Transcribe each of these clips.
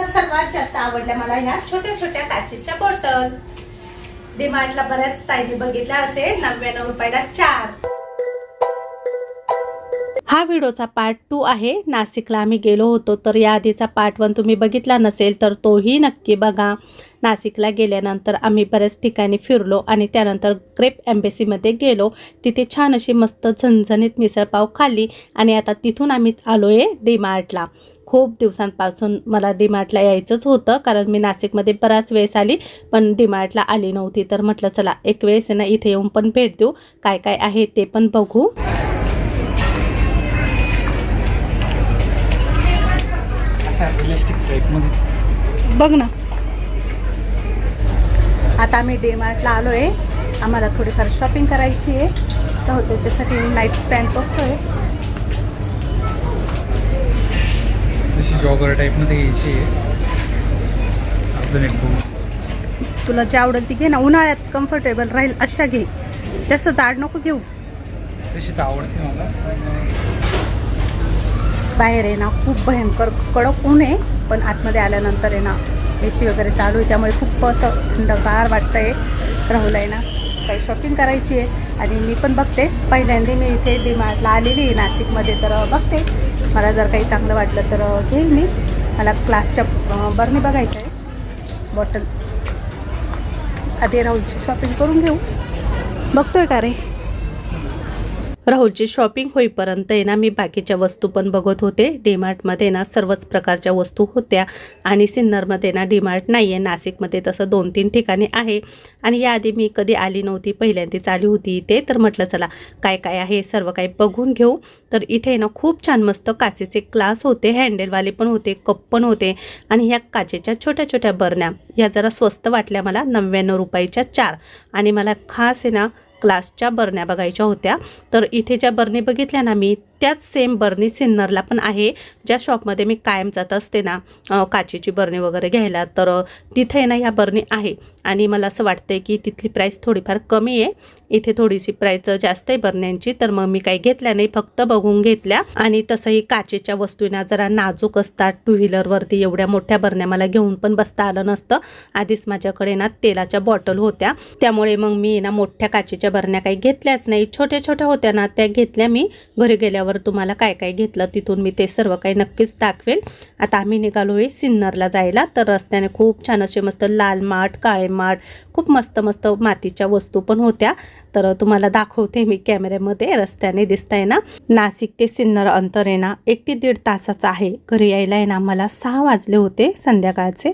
तर सर्वात जास्त आवडल्या मला ह्या छोट्या छोट्या काचेच्या बॉटल डिमार्टला बऱ्याच ताईने बघितल्या असेल नव्याण्णव रुपयाला चार. हा व्हिडिओचा पार्ट टू आहे. नाशिकला आम्ही गेलो होतो तर या आधीचा पार्ट वन तुम्ही बघितला नसेल तर तोही नक्की बघा. नाशिकला गेल्यानंतर आम्ही बऱ्याच ठिकाणी फिरलो आणि त्यानंतर ग्रेप एम्बेसीमध्ये गेलो. तिथे छान अशी मस्त झणझणीत मिसळपाव खाल्ली आणि आता तिथून आम्ही आलो आहे डीमार्टला. खूप दिवसांपासून मला डीमार्टला यायचंच होतं कारण मी नाशिकमध्ये बराच वेळेस आली पण डीमार्टला आली नव्हती. तर म्हटलं चला एक वेळेस ना इथे येऊन पण भेट देऊ. काय काय आहे ते पण बघू. अशा रिअलिस्टिक टाईपमध्ये बघ ना. आता आम्ही डीमार्टला आलो आहे आम्हाला थोडीफार शॉपिंग करायची आहे. तर त्याच्यासाठी नाईट पॅन्ट बघतोय. तशी जॉगर टाईपमध्ये घ्यायची आहे. अजून एक बघू तुला जे आवडेल ती घे ना. उन्हाळ्यात कम्फर्टेबल राहील अशा घे. जास्त जाड नको घेऊ. तशी तर आवडते मला. बाहेर आहे ना खूप भयंकर कडक ऊन आहे पण आतमध्ये आल्यानंतर आहे ना ए सी वगैरे चालू आहे त्यामुळे खूप असं थंडगार वाटतं आहे राहुल आहे ना काही शॉपिंग करायची आहे. आणि मी पण बघते. पहिल्यांदा मी इथे डिमार्टला आलेली आहे नाशिकमध्ये. तर बघते. मला जर काही चांगलं वाटलं तर घेईल मी. मला क्लासच्या बरणी बघायचं आहे बॉटल आधी राहुलची शॉपिंग करून घेऊ. बघतोय का रे? राहुलची शॉपिंग होईपर्यंत आहे ना मी बाकीच्या वस्तू पण बघत होते. डीमार्टमध्ये ना सर्वच प्रकारच्या वस्तू होत्या. आणि सिन्नरमध्ये ना डीमार्ट नाही आहे नाशिकमध्ये तसं दोन तीन ठिकाणी आहे. आणि याआधी मी कधी आली नव्हती. पहिल्यांदाच आली होती इथे. तर म्हटलं चला काय काय आहे? सर्व काही बघून घेऊ. तर इथे ना खूप छान मस्त काचेचे क्लास होते. हँडलवाले पण होते कप पण होते. आणि ह्या काचेच्या छोट्या छोट्या बरण्या ह्या जरा स्वस्त वाटल्या मला नव्याण्णव रुपयाच्या चार. आणि मला खास आहे ना क्लासच्या बरण्या बघायच्या होत्या. तर इथे ज्या बरणी बघितल्या ना मी त्याच सेम बरणी सिन्नरला पण आहे. ज्या शॉपमध्ये मी कायम जात असते ना काचेची बरणी वगैरे घ्यायला तर तिथे ना ह्या बरणी आहे. आणि मला असं वाटतं की तिथली प्राईस थोडीफार कमी आहे. इथे थोडीशी प्राईस जास्त आहे बरण्यांची. तर मग मी काही घेतल्या नाही फक्त बघून घेतल्या. आणि तसंही काचेच्या वस्तूंना जरा नाजूक असतात टू व्हीलरवरती एवढ्या मोठ्या बरण्या मला घेऊन पण बसता आलं नसतं. आधीच माझ्याकडे ना तेलाच्या बॉटल होत्या. त्यामुळे मग मी ना मोठ्या काचेच्या बरण्या काही घेतल्याच नाही. छोट्या छोट्या होत्या ना त्या घेतल्या मी. घरी गेल्यावर तुम्हाला काय काय घेतलं तिथून मी ते सर्व काही नक्कीच दाखवेल. आता आम्ही निघालो आहे सिन्नरला जायला. तर रस्त्याने खूप छान असे मस्त लाल माठ काळे माठ खूप मस्त मस्त मातीच्या वस्तू पण होत्या. तर तुम्हाला दाखवते मी कॅमेऱ्यामध्ये रस्त्याने दिसताय ना. नाशिक ते सिन्नर अंतर आहे ना एक ते दीड तासाचं आहे. घरी यायला आहे ना मला सहा वाजले होते संध्याकाळचे.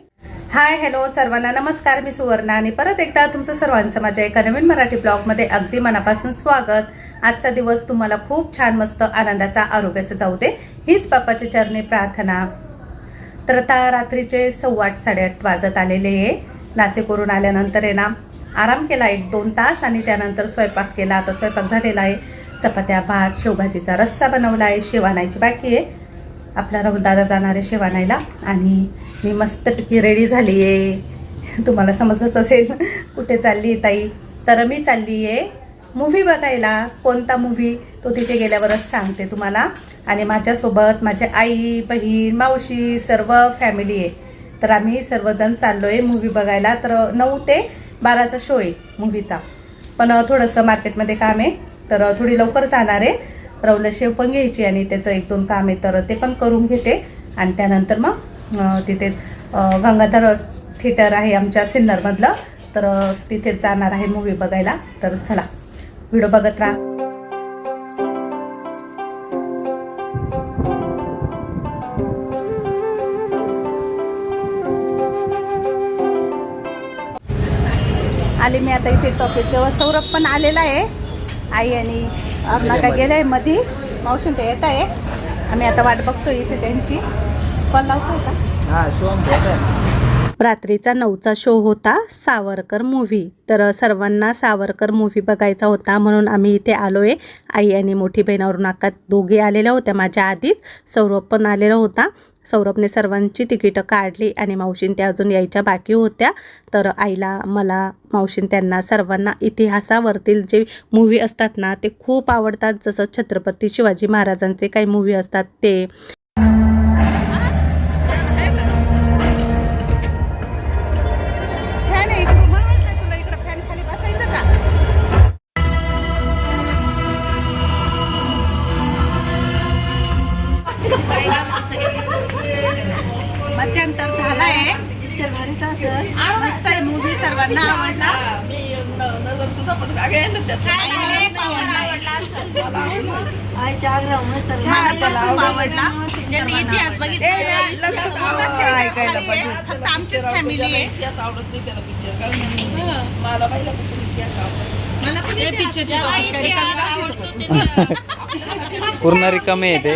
हाय हॅलो सर्वांना नमस्कार मी सुवर्णा. आणि परत एकदा तुमचं सर्वांचं माझ्या एका नवीन मराठी ब्लॉगमध्ये अगदी मनापासून स्वागत. आजचा दिवस तुम्हाला खूप छान मस्त आनंदाचा आरोग्याचा जाऊ दे. हीच बाप्पाच्या चरणी प्रार्थना. तर आता रात्रीचे सव्वा आठ साडेआठ वाजत आलेले आहे. नाशिकवरून आल्यानंतर आहे ना आराम केला एक दोन तास आणि त्यानंतर स्वयंपाक केला. आता स्वयंपाक झालेला आहे. चपात्या भात शेवभाजीचा रस्सा बनवला आहे. शेवानायची बाकी आहे. आपला राहुल दादा जाणार आहे शेवानायला आणि मी मस्तपैकी रेडी झाली आहे तुम्हाला समजलंच असेल कुठे चालली आहे ताई. तर मी चालली आहे मूव्ही बघायला. कोणता मूव्ही तो तिथे गेल्यावरच सांगते तुम्हाला. आणि माझ्यासोबत माझ्या आई बहीण मावशी सर्व फॅमिली आहे. तर आम्ही सर्वजण चाललो आहे मूव्ही बघायला. तर नऊ ते बाराचा शो आहे मूव्हीचा पण थोडंसं मार्केटमध्ये काम आहे. तर थोडी लवकर जाणार आहे. रवलं शेव पण घ्यायची आणि त्याचं एक दोन काम आहे. तर ते पण करून घेते. आणि त्यानंतर मग तिथे गंगाधर थिएटर आहे आमच्या सिन्नरमधलं. तर तिथेच जाणार आहे मूवी बघायला. तर चला व्हिडिओ बघत राहा. आता इथे टॉकीत जवळ सौरभ पण आलेला आहे. आई आणि अरुणा काय गेलाय मधी. मावशी ते येत आहे. आम्ही आता वाट बघतोय इथे त्यांची. कॉल लावतोय का? हां रात्रीचा नऊचा शो होता सावरकर मूव्ही तर सर्वांना सावरकर मूव्ही बघायचा होता म्हणून आम्ही इथे आलो आहे आई आणि मोठी बहीण अरुणाका दोघे आलेल्या होत्या माझ्या आधीच. सौरभ पण आलेला होता. सौरभने सर्वांची तिकीटं काढली आणि मावशीन त्या अजून यायच्या बाकी होत्या. तर आईला मला मावशीन त्यांना सर्वांना इतिहासावरतील जे मूव्ही असतात ना ते खूप आवडतात. जसं छत्रपती शिवाजी महाराजांचे काही मूव्ही असतात ते मी नजर सुद्धा पण आईच्या आग्रहामुळे सर्व छान खूप आवडला ज्यांनी इतिहास बघितला ए, नाही, लक्ष पूर्ण ऐकायला खाली आहे. फक्त आमचीच फॅमिली आहे आवडत नाही त्याला पिक्चर मला पहिल्यापासून इतिहास आवडतो ते पूर्ण रिकामे येते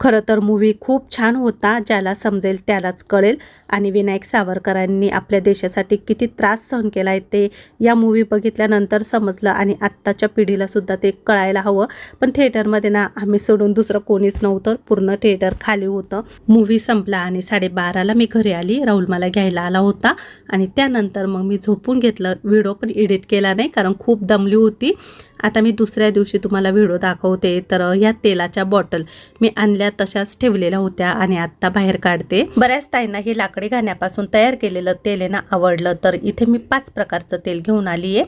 खरं तर मूव्ही खूप छान होता ज्याला समजेल त्यालाच कळेल. आणि विनायक सावरकरांनी आपल्या देशासाठी किती त्रास सहन केला आहे ते या मूव्ही बघितल्यानंतर समजलं आणि आत्ताच्या पिढीलासुद्धा ते कळायला हवं. पण थिएटरमध्ये ना आम्ही सोडून दुसरं कोणीच नव्हतं. पूर्ण थिएटर खाली होतं. मूव्ही संपला आणि साडेबाराला मी घरी आली. राहुल मला घ्यायला आला होता. आणि त्यानंतर मग मी झोपून घेतलं. व्हिडिओ पण एडिट केला नाही कारण खूप दमली होती. आता मी दुसऱ्या दिवशी तुम्हाला व्हिडिओ दाखवते. तर ह्या तेलाच्या बॉटल मी आणल्या तशाच ठेवलेल्या होत्या आणि आत्ता बाहेर काढते. बऱ्याच ताईंना हे लाकडी घाण्यापासून तयार केलेलं तेल आहे ना आवडलं. तर इथे मी पाच प्रकारचं तेल घेऊन आली आहे.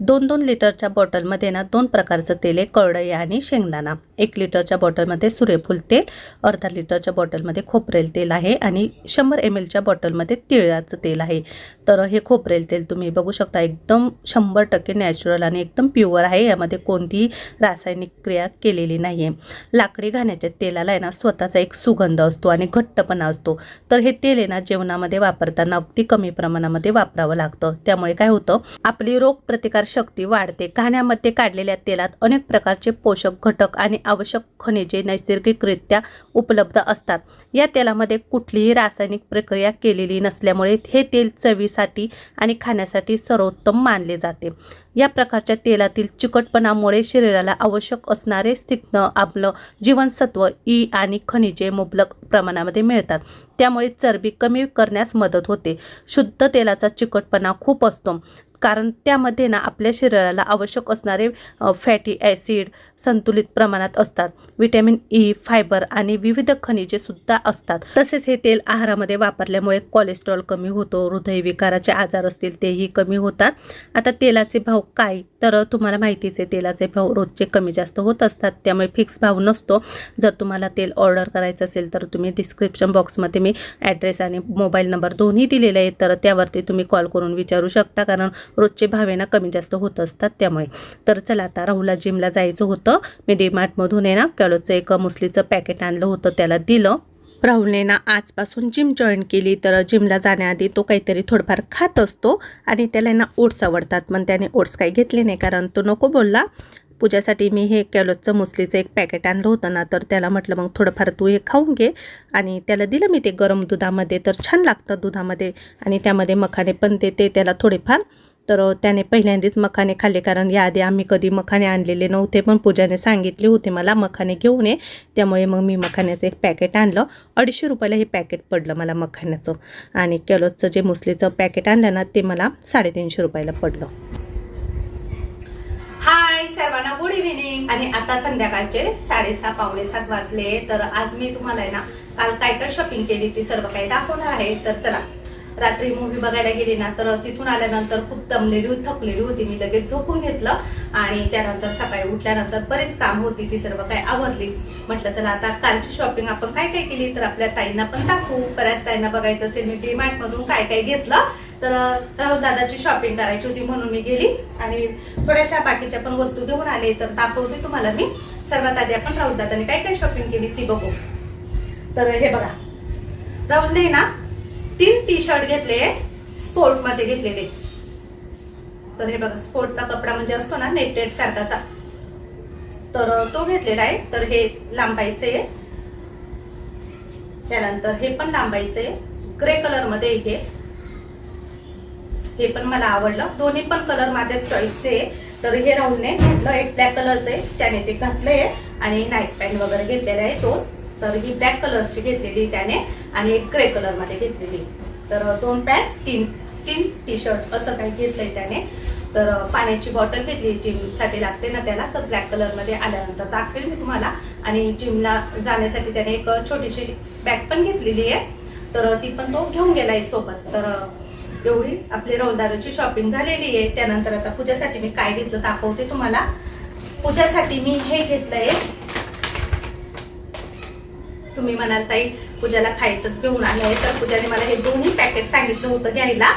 दोन दोन लिटरच्या बॉटलमध्ये ना दोन प्रकारचं तेल आहे करडई आणि शेंगदाणा. एक लिटरच्या बॉटलमध्ये सूर्यफूल तेल अर्धा लिटरच्या बॉटलमध्ये खोबरेल तेल आहे आणि शंभर एम एलच्या बॉटलमध्ये तिळाचं तेल आहे. तर हे खोबरेल तेल तुम्ही बघू शकता एकदम शंभर टक्के नॅचरल आणि एकदम प्युअर आहे. यामध्ये कोणतीही रासायनिक क्रिया केलेली नाही आहे लाकडी घाण्याच्या तेलाला आहे ना स्वतःचा एक सुगंध असतो आणि घट्टपणा असतो. तर हे तेल आहे ना जेवणामध्ये वापरताना अगदी कमी प्रमाणामध्ये वापरावं लागतं. त्यामुळे काय होतं आपली रोगप्रतिकार शक्ती वाढते. घाण्यामध्ये काढलेल्या तेलात अनेक प्रकारचे पोषक घटक आणि आवश्यक खनिजे नैसर्गिकरित्या उपलब्ध असतात. या तेलामध्ये कुठलीही रासायनिक प्रक्रिया केलेली नसल्यामुळे हे तेल चवीसाठी आणि खाण्यासाठी सर्वोत्तम मानले जाते. या प्रकारच्या तेलातील चिकटपणामुळे शरीराला आवश्यक असणारे स्निग्ध आपलं जीवनसत्व ई आणि खनिजे मुबलक प्रमाणामध्ये मिळतात. त्यामुळे चरबी कमी करण्यास मदत होते. शुद्ध तेलाचा चिकटपणा खूप असतो. कारण त्यामध्ये ना आपल्या शरीराला आवश्यक असणारे फॅटी ॲसिड संतुलित प्रमाणात असतात. विटॅमिन ई फायबर आणि विविध खनिजे सुद्धा असतात. तसेच हे तेल आहारामध्ये वापरल्यामुळे कोलेस्ट्रॉल कमी होतो हृदयविकाराचे आजार असतील तेही कमी होतात. आता तेलाचे भाव काय? तर तुम्हाला माहितीच आहे तेलाचे भाव रोजचे कमी जास्त होत असतात त्यामुळे फिक्स भाव नसतो. जर तुम्हाला तेल ऑर्डर करायचं असेल तर तुम्ही डिस्क्रिप्शन बॉक्समध्ये मी ॲड्रेस आणि मोबाईल नंबर दोन्ही दिलेले आहेत तर त्यावरती तुम्ही कॉल करून विचारू शकता. कारण रोजचे भावेना कमी जास्त होत असतात त्यामुळे. तर चला आता राहुला जिमला जायचं होतं. मी डीमार्टमधून आहे ना कॅलोचं एक मुसलीचं पॅकेट आणलं होतं त्याला दिलं. राहुलने ना आजपासून जिम जॉईन केली. तर जिमला जाण्याआधी तो काहीतरी थोडंफार खात असतो आणि त्याला ना ओट्स आवडतात. पण त्याने ओट्स काही घेतले नाही कारण तो नको बोलला. पूजासाठी मी हे कॅलोजचं मुसलीचं एक पॅकेट आणलं होतं ना तर त्याला म्हटलं मग थोडंफार तू हे खाऊन घे. आणि त्याला दिलं मी ते गरम दुधामध्ये. तर छान लागतं दुधामध्ये आणि त्यामध्ये मखाने पण देते त्याला थोडेफार. तर त्याने पहिल्यांदाच मखाने खाल्ले कारण याआधी आम्ही कधी मखाने आणलेले नव्हते पण पूजाने सांगितले होते मला मखाने घेऊन ये. त्यामुळे मग मी मखाण्याचं एक पॅकेट आणलं. अडीचशे रुपयाला हे पॅकेट पडलं मला मखाण्याचं. आणि केलोजचं जे मुसलीचं पॅकेट आणलं ना ते मला साडेतीनशे रुपयाला पडलं. हाय सर्वांना गुड इव्हिनिंग आणि आता संध्याकाळचे साडेसहा पावणे सात वाजले. तर आज मी तुम्हाला आहे ना काल काय काय शॉपिंग केली ती सर्व काही दाखवणार आहे. तर चला रात्री मूवी बघायला गेली ना तर तिथून आल्यानंतर खूप दमलेली थकलेली होती. मी लगेच झोपून घेतलं आणि त्यानंतर सकाळी उठल्यानंतर बरेच काम होती ती सर्व काही आवरली. म्हटलं चला आता कालची शॉपिंग आपण काय काय केली? तर आपल्या ताईंना पण दाखवू. बऱ्याच ताईंना बघायचं असेल मी डी मधून काय काय घेतलं तर राहुल दादाची शॉपिंग करायची होती म्हणून मी गेली. आणि थोड्याशा बाकीच्या पण वस्तू घेऊन आले तर दाखवते तुम्हाला मी. सर्वात आधी आपण राहुल दादाने काय काय शॉपिंग केली ती बघू. तर हे बघा. राहुलने ना तीन टी शर्ट घेतले स्पोर्टमध्ये घेतलेले. तर हे बघा स्पोर्टचा कपडा म्हणजे असतो ना नेटेड सारखासा. तर तो घेतलेला आहे. तर हे लांबायचे. त्यानंतर हे पण लांबायचे. ग्रे कलरमध्ये आहे हे. हे पण मला आवडलं. दोन्ही पण कलर माझ्या चॉईसचे तर हे राहुलने घेतलं. एक ब्लॅक कलरचे त्याने ते घातलंय. आणि नाईट पॅन्ट वगैरे घेतलेला आहे दोन तर ही ब्लॅक कलरची घेतलेली त्याने आणि एक ग्रे कलरमध्ये घेतलेली. तर दोन पॅन्ट तीन तीन टी शर्ट असं काही घेतलंय त्याने. तर पाण्याची बॉटल घेतली जिमसाठी लागते ना त्याला तर ब्लॅक कलरमध्ये आल्यानंतर दाखवेल मी तुम्हाला. आणि जिमला जाण्यासाठी त्याने एक छोटीशी बॅग पण घेतलेली आहे. तर ती पण तो घेऊन गेलाय सोबत. तर एवढी आपली रवदाराची शॉपिंग झालेली आहे. त्यानंतर आता पूजासाठी मी काय घेतलं दाखवते तुम्हाला. पूजासाठी मी हे घेतलं आहे तुम्ही म्हणाल ताई पूजाला खायचंच घेऊन आलं आहे. तर पूजाने मला हे दोन्ही पॅकेट सांगितलं होतं घ्यायला.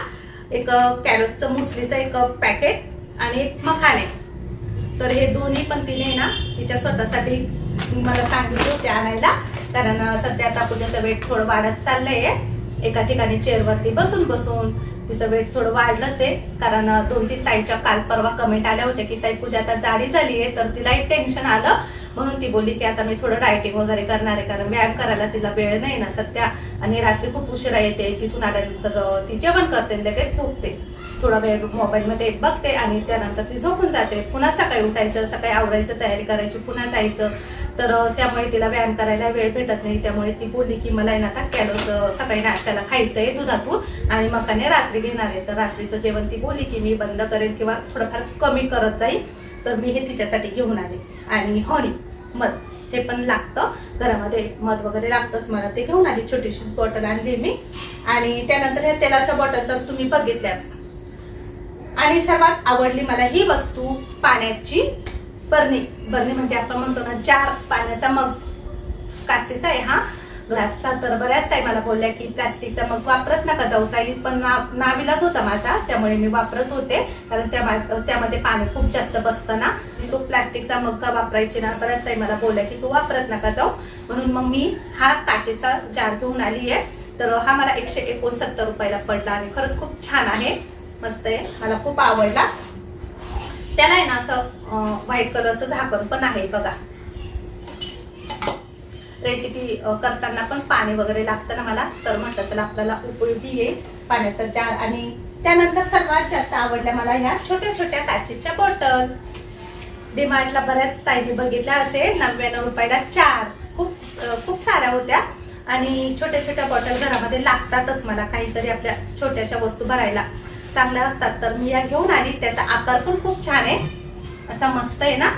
एक कॅरटचं मुसलीचं एक पॅकेट आणि एक मखाने. तर हे दोन्ही पण तिने ना तिच्या स्वतःसाठी मला सांगितले होते आणायला. कारण सध्या आता पूजाचं वेट थोडं वाढत चाललंय. एका ठिकाणी चेअरवरती बसून बसून तिचं वेट थोडं वाढलंच आहे. कारण दोन तीन ताईच्या काल परवा कमेंट आल्या होत्या की ताई पूजा आता जाडी झाली आहे. तर तिला एक टेन्शन आलं. म्हणून ती बोलली की आता मी थोडं डायटिंग वगैरे करणार आहे कारण व्यायाम करायला तिला वेळ नाही ना सध्या. आणि रात्री खूप उशिरा येते तिथून आल्यानंतर ती जेवण करते आणि लगेच झोपते. थोडा वेळ मोबाईलमध्ये बघते आणि त्यानंतर ती झोपून जाते. पुन्हा सकाळी उठायचं सकाळी आवरायचं तयारी करायची पुन्हा जायचं. तर त्यामुळे तिला व्यायाम करायला वेळ भेटत नाही. त्यामुळे ती बोलली की मला आहे ना आता कॅलोस सकाळी नाश्त्याला खायचं आहे दुधातून आणि मकाने रात्री घेणार आहे. तर रात्रीचं जेवण ती बोलली की मी बंद करेन किंवा थोडंफार कमी करत जाईल. तर मी हे तिच्यासाठी घेऊन आले. आणि हॉनी मध हे पण लागतं. घरामध्ये मध वगैरे लागतंच. मला ते घेऊन आली छोटीशी बॉटल आणली मी. आणि त्यानंतर ह्या तेलाच्या बॉटल तर तुम्ही बघितल्याच. आणि सर्वात आवडली मला ही वस्तू पाण्याची. बरणी. बरणी म्हणजे आपण म्हणतो ना चार पाण्याचा मग. काचेचा आहे हा. ग्लासचा तर बऱ्याच टायमाला बोलल्या की प्लास्टिकचा मग वापरत नका जाऊ ताई पण ना- नाविलाच होता माझा त्यामुळे मी वापरत होते. कारण त्या त्यामध्ये पाणी खूप जास्त बसतं ना. तो प्लास्टिकचा मग का वापरायची ना? बऱ्याच टायमाला बोलल्या की तू वापरत नका जाऊ. म्हणून मग मी हा काचेचा जार घेऊन आली आहे. तर हा मला एकशे एकोणसत्तर रुपयाला पडला आणि खरंच खूप छान आहे. मस्त आहे. मला खूप आवडला. त्याला आहे ना असं व्हाईट कलरचं झाकण पण आहे बघा. रेसिपी करताना पण पाणी वगैरे लागतं ना मला तर म्हटलं चला आपल्याला उपयोगी येईल पाण्याचा जार. आणि त्यानंतर सर्वात जास्त आवडल्या मला ह्या छोट्या छोट्या काचेच्या बॉटल. डिमार्टला बऱ्याच ताईने बघितल्या असेल नव्याण्णव रुपयाला चार. खूप खूप साऱ्या होत्या. आणि छोट्या छोट्या बॉटल घरामध्ये लागतातच मला काहीतरी आपल्या छोट्याशा वस्तू भरायला. चांगल्या असतात तर मी या घेऊन आली. त्याचा आकार पण खूप छान आहे. असा मस्त आहे ना?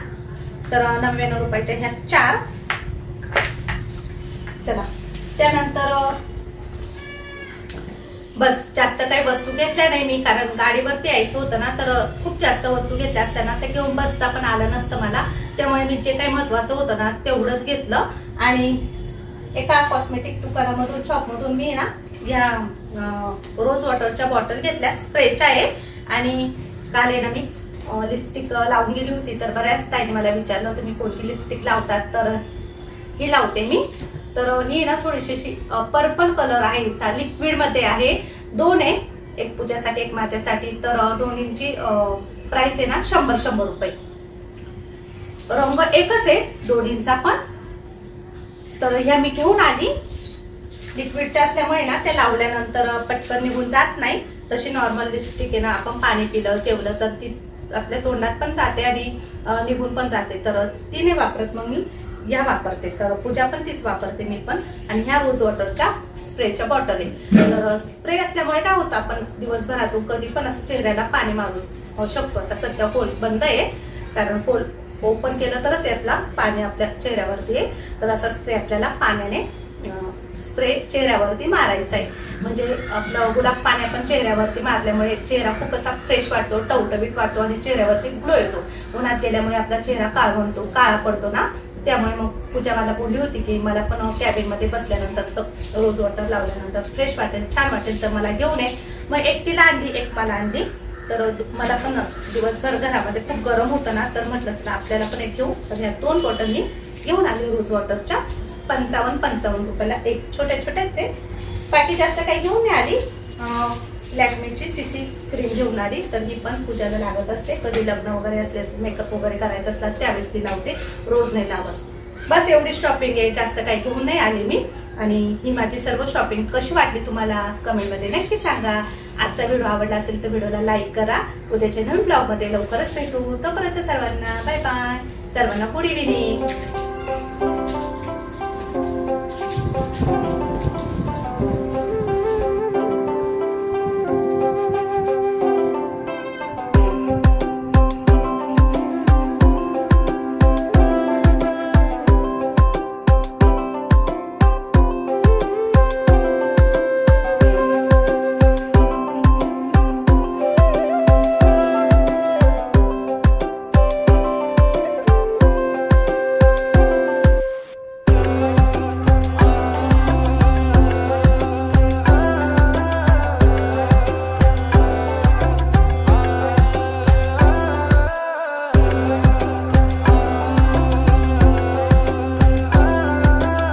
तर नव्याण्णव रुपयाच्या ह्या चार. चला. त्यानंतर बस जास्त काही वस्तू घेतल्या नाही मी कारण गाडीवरती यायचं होतं ना तर खूप जास्त वस्तू घेतल्या असताना ते घेऊन बसता पण आलं नसतं मला. त्यामुळे मी जे काही महत्वाचं होतं ना तेवढंच घेतलं. आणि एका कॉस्मेटिक दुकानामधून शॉपमधून मी ना या रोज वॉटरच्या बॉटल घेतल्या. स्प्रेच्या आहे. आणि काल आहे ना मी लिपस्टिक लावून गेली होती तर बऱ्याच ताईने मला विचारलं तुम्ही कोणती लिपस्टिक लावतात? तर ही लावते मी. तर ही ना थोडीशी अशी पर्पल कलर आहे हिचा लिक्विडमध्ये आहे. दोन आहे. एक पूजासाठी एक माझ्यासाठी. तर दोन्हींची प्राइस आहे ना शंभर शंभर रुपये. रंग एकच आहे दोन्हींचा पण. तर ह्या मी घेऊन आली. लिक्विडच्या असल्यामुळे ना त्या लावल्यानंतर पटकन निघून जात नाही. तशी नॉर्मल लिपस्टिक आहे ना आपण पाणी पिलं जेवलं तर ती आपल्या तोंडात पण जाते आणि निघून पण जाते. तर ती नाही वापरत मग मी ह्या वापरते. तर पूजा पण तीच वापरते मी पण. आणि ह्या रोज वॉटरच्या स्प्रेच्या बॉटल. आहे तर स्प्रे असल्यामुळे काय होतं आपण दिवसभरातून कधी पण असं चेहऱ्याला पाणी मारू शकतो. आता सध्या होल बंद आहे. कारण होल ओपन केलं तरच यातला पाणी आपल्या चेहऱ्यावरती आहे. तर असा स्प्रे आपल्याला पाण्याने स्प्रे चेहऱ्यावरती मारायचा आहे. म्हणजे आपलं गुलाब पाणी आपण चेहऱ्यावरती मारल्यामुळे चेहरा खूप असा फ्रेश वाटतो टवटवीत वाटतो आणि चेहऱ्यावरती ग्लो येतो. उन्हात गेल्यामुळे आपला चेहरा काळवणतो काळा पडतो ना. त्यामुळे मग पूजा मला बोलली होती की मला पण कॅबिनमध्ये बसल्यानंतर स- रोज वॉटर लावल्यानंतर फ्रेश वाटेल छान वाटेल तर मला घेऊन ये. मग एक तिला आणली एक मला आणली. तर मला पण दिवसभर घरामध्ये खूप गरम होतं ना तर म्हटलं तर आपल्याला पण एक घेऊ. तर ह्या दोन बॉटल मी घेऊन आली रोज वॉटरच्या पंचावन्न पंचावन्न रुपयाला एक छोट्या छोट्याचे बाकी जास्त काही घेऊन नाही आली. लॅक्मेची सी सी क्रीम घेऊन आली. तर ही पण पूजाला लागत असते. कधी लग्न वगैरे असले मेकअप वगैरे करायचं असला त्यावेळेस ती लावते. रोज नाही लावत. बस एवढी शॉपिंग आहे. जास्त काही घेऊन नाही आली मी. आणि ही माझी सर्व शॉपिंग कशी वाटली तुम्हाला? कमेंटमध्ये नक्की सांगा. आजचा व्हिडिओ आवडला असेल तर व्हिडिओला लाईक करा. उद्याच्या नवीन ब्लॉगमध्ये लवकरच भेटू. तोपर्यंत सर्वांना बाय बाय सर्वांना गुड इव्हिनिंग